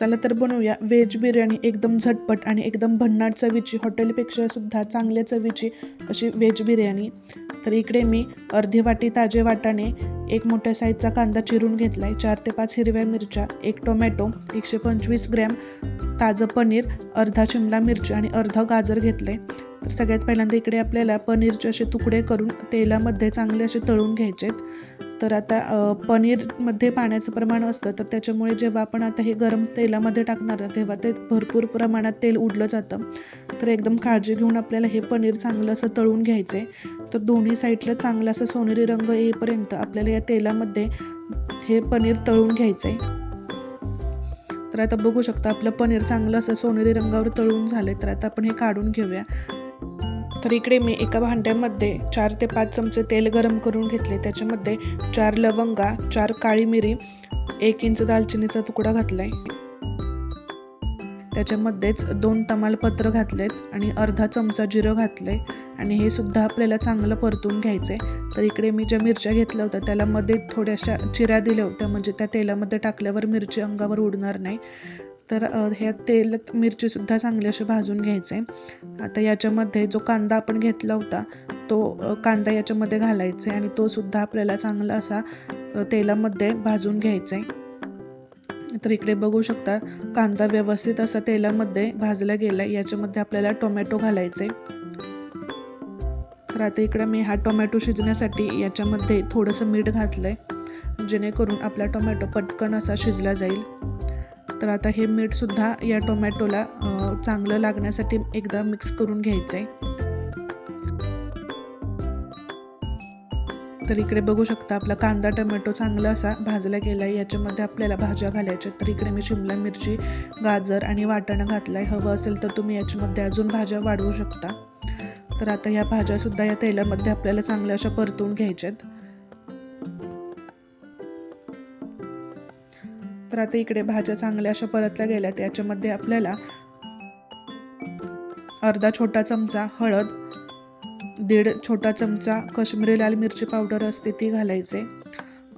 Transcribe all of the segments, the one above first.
चला तर बनवूया. व्हेज बिर्याणी एकदम झटपट आणि एकदम भन्नाट चवीची हॉटेलपेक्षा सुद्धा चांगल्या चवीची अशी व्हेज बिर्याणी. तर इकडे मी अर्धी वाटी ताजे वाटाणे एक मोठ्या साईजचा कांदा चिरून घेतला आहे चार ते पाच हिरव्या मिरच्या एक टोमॅटो एकशे पंचवीस ग्रॅम ताजं पनीर अर्धा शिमला मिरची आणि अर्धा गाजर घेतलं आहे तर सगळ्यात पहिल्यांदा इकडे आपल्याला पनीरचे असे तुकडे करून तेलामध्ये चांगले असे तळून घ्यायचे आहेत तर आता पनीरमध्ये पाण्याचं प्रमाण असतं तर त्याच्यामुळे जेव्हा आपण आता हे गरम तेलामध्ये टाकणार तेव्हा ते भरपूर प्रमाणात तेल उडलं जातं. तर एकदम काळजी घेऊन आपल्याला हे पनीर चांगलं असं तळून घ्यायचं आहे तर दोन्ही साईडला चांगला असं सोनेरी रंग येईपर्यंत आपल्याला या तेलामध्ये हे पनीर तळून घ्यायचं आहे तर आता बघू शकता आपलं पनीर चांगलं असं सोनेरी रंगावर तळून झालं तर आता आपण हे काढून घेऊया. तर इकडे मी एका भांड्यामध्ये चार ते पाच चमचे तेल गरम करून घेतले. त्याच्यामध्ये चार लवंगा चार काळी मिरी एक इंच दालचिनीचा तुकडा घातलाय. त्याच्यामध्येच दोन तमालपत्र घातलेत आणि अर्धा चमचा जिरं घातले आणि हे सुद्धा आपल्याला चांगलं परतून घ्यायचं आहे तर इकडे मी ज्या मिरच्या घेतल्या होत्या त्याला मध्ये थोड्याशा चिऱ्या दिल्या होत्या. म्हणजे त्या तेलामध्ये टाकल्यावर मिरची अंगावर उडणार नाही. तर ह्या तेल मिरचीसुद्धा चांगली अशी भाजून घ्यायचे. आता याच्यामध्ये जो कांदा आपण घेतला होता तो कांदा याच्यामध्ये घालायचा आहे आणि तोसुद्धा आपल्याला चांगला असा तेलामध्ये भाजून घ्यायचा. आहे तर इकडे बघू शकता कांदा व्यवस्थित असा तेलामध्ये भाजला गेला याच्यामध्ये आपल्याला टोमॅटो घालायचे. तर आता इकडे मी हा टोमॅटो शिजण्यासाठी याच्यामध्ये थोडंसं मीठ घातलं आहे जेणेकरून आपला टोमॅटो पटकन असा शिजला जाईल. तर आता हे मीठसुद्धा या टोमॅटोला चांगलं लागण्यासाठी एकदा मिक्स करून घ्यायचं आहे तर इकडे बघू शकता आपला कांदा टोमॅटो चांगला असा भाजला गेला आहे याच्यामध्ये आपल्याला भाज्या घालायच्या तर इकडे मी शिमला मिरची गाजर आणि वाटाणा घातला आहे हवं असेल तर तुम्ही याच्यामध्ये अजून भाज्या वाढवू शकता. तर आता ह्या भाज्यासुद्धा या तेलामध्ये आपल्याला चांगल्या अशा परतून घ्यायच्यात तर आता इकडे भाज्या चांगल्या अशा परतल्या गेल्या. याच्यामध्ये आपल्याला अर्धा छोटा चमचा हळद दीड छोटा चमचा काश्मीरी लाल मिरची पावडर असते ती घालायचे.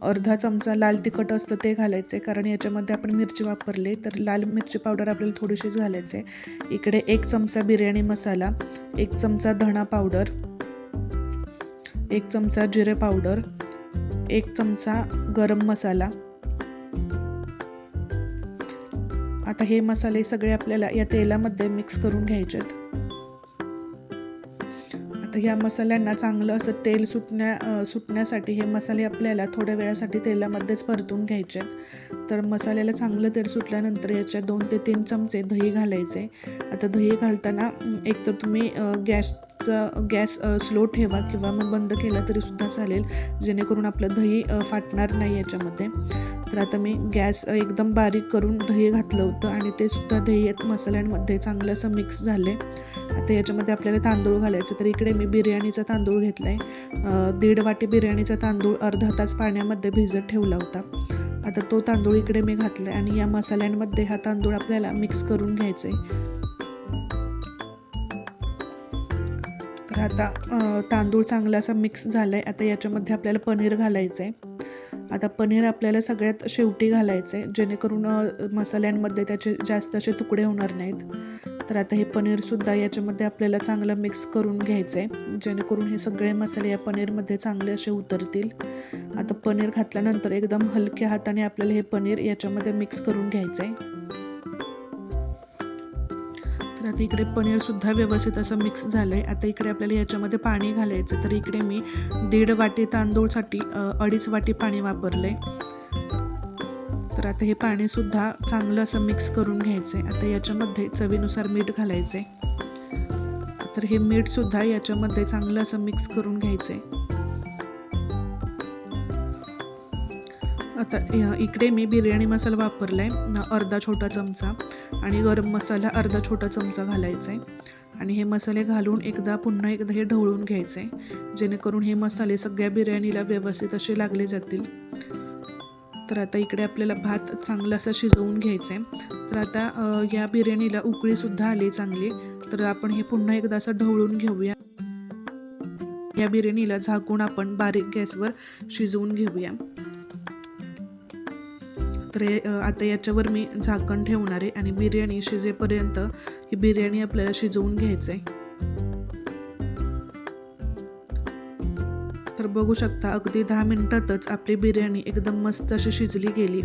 अर्धा चमचा लाल तिखट असतं ते घालायचे. कारण याच्यामध्ये आपण मिरची वापरली तर लाल मिरची पावडर आपल्याला थोडीशीच घालायचे. इकडे एक चमचा बिर्याणी मसाला एक चमचा धणा पावडर एक चमचा जिरे पावडर एक चमचा गरम मसाला आता हे मसाले सगळे आपल्याला या तेलामध्ये मिक्स करून घ्यायचे आहेत आता ह्या मसाल्यांना चांगलं असं तेल सुटण्या सुटण्यासाठी हे मसाले आपल्याला थोड्या वेळासाठी तेलामध्येच परतून घ्यायचे आहेत तर मसाल्याला चांगलं तेल सुटल्यानंतर याच्यात दोन ते तीन चमचे दही घालायचे. आता दही घालताना एकतर तुम्ही गॅस गॅसचा गॅस स्लो ठेवा किंवा मग बंद केला तरीसुद्धा चालेल. जेणेकरून आपलं दही फाटणार नाही याच्यामध्ये. तर आता मी गॅस एकदम बारीक करून दही घातलं होतं आणि ते सुद्धा दही यात मसाल्यांमध्ये चांगलं असं मिक्स झाले आता याच्यामध्ये आपल्याला तांदूळ घालायचं तर इकडे मी बिर्याणीचा तांदूळ घेतला आहे दीड वाटी बिर्याणीचा तांदूळ अर्धा तास पाण्यामध्ये भिजत ठेवला होता. आता तो तांदूळ इकडे मी घातला आहे आणि या मसाल्यांमध्ये हा तांदूळ आपल्याला मिक्स करून घ्यायचा आहे तर आता तांदूळ चांगला असा मिक्स झाला आहे आता याच्यामध्ये आपल्याला पनीर घालायचं आहे आता पनीर आपल्याला सगळ्यात शेवटी घालायचं आहे जेणेकरून मसाल्यांमध्ये त्याचे जास्त असे तुकडे होणार नाहीत. तर आता हे पनीरसुद्धा याच्यामध्ये आपल्याला चांगलं मिक्स करून घ्यायचं आहे जेणेकरून हे सगळे मसाले या पनीरमध्ये चांगले असे उतरतील. आता पनीर घातल्यानंतर एकदम हलक्या हाताने आपल्याला हे पनीर याच्यामध्ये मिक्स करून घ्यायचं आहे आता इकडे पनीरसुद्धा व्यवस्थित असं मिक्स झालं आहे आता इकडे आपल्याला याच्यामध्ये पाणी घालायचं तर इकडे मी दीड वाटी तांदूळसाठी अडीच वाटी पाणी वापरलं आहे तर आता हे पाणीसुद्धा चांगलं असं मिक्स करून घ्यायचं आहे आता याच्यामध्ये चवीनुसार मीठ घालायचं आहे तर हे मीठसुद्धा याच्यामध्ये चांगलं असं मिक्स करून घ्यायचं आहे आता इकडे मी बिर्याणी मसाला वापरला आहे अर्धा छोटा चमचा आणि गरम मसाला अर्धा छोटा चमचा घालायचा आहे आणि हे मसाले घालून एकदा पुन्हा एकदा हे ढवळून घ्यायचे जेणेकरून हे मसाले सगळ्या बिर्याणीला व्यवस्थित असे लागले जातील. तर आता इकडे आपल्याला भात चांगला असा शिजवून घ्यायचा आहे तर आता या बिर्याणीला उकळीसुद्धा आली चांगली. तर आपण हे पुन्हा एकदा असं ढवळून घेऊया. या बिर्याणीला झाकून आपण बारीक गॅसवर शिजवून घेऊया. तर हे आता याच्यावर मी झाकण ठेवणार आहे आणि बिर्याणी शिजेपर्यंत ही बिर्याणी आपल्याला शिजवून घ्यायचं आहे तर बघू शकता अगदी दहा मिनटातच आपली बिर्याणी एकदम मस्त अशी शिजली गेली.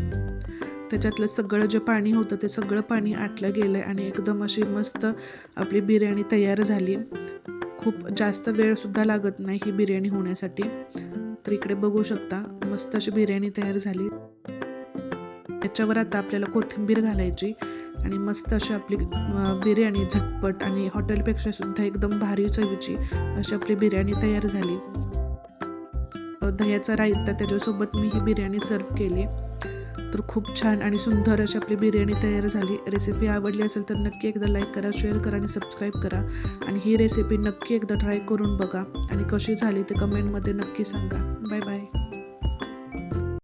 त्याच्यातलं सगळं जे पाणी होतं ते सगळं पाणी आटलं गेलं आहे आणि एकदम अशी मस्त आपली बिर्याणी तयार झाली. खूप जास्त वेळसुद्धा लागत नाही ही बिर्याणी होण्यासाठी. तर इकडे बघू शकता मस्त अशी बिर्याणी तयार झाली. याच्यावर आता आपल्याला कोथिंबीर घालायची आणि मस्त अशी आपली बिर्याणी झटपट आणि हॉटेलपेक्षा सुद्धा एकदम भारी चवीची अशी आपली बिर्याणी तयार झाली. दह्याचा रायता त्याच्यासोबत मी ही बिर्याणी सर्व केली. तर खूप छान आणि सुंदर अशी आपली बिर्याणी तयार झाली. रेसिपी आवडली असेल तर नक्की एकदा लाईक करा शेअर करा आणि सबस्क्राईब करा. आणि ही रेसिपी नक्की एकदा ट्राय करून बघा. आणि कशी झाली ते कमेंटमध्ये नक्की सांगा. Bye bye.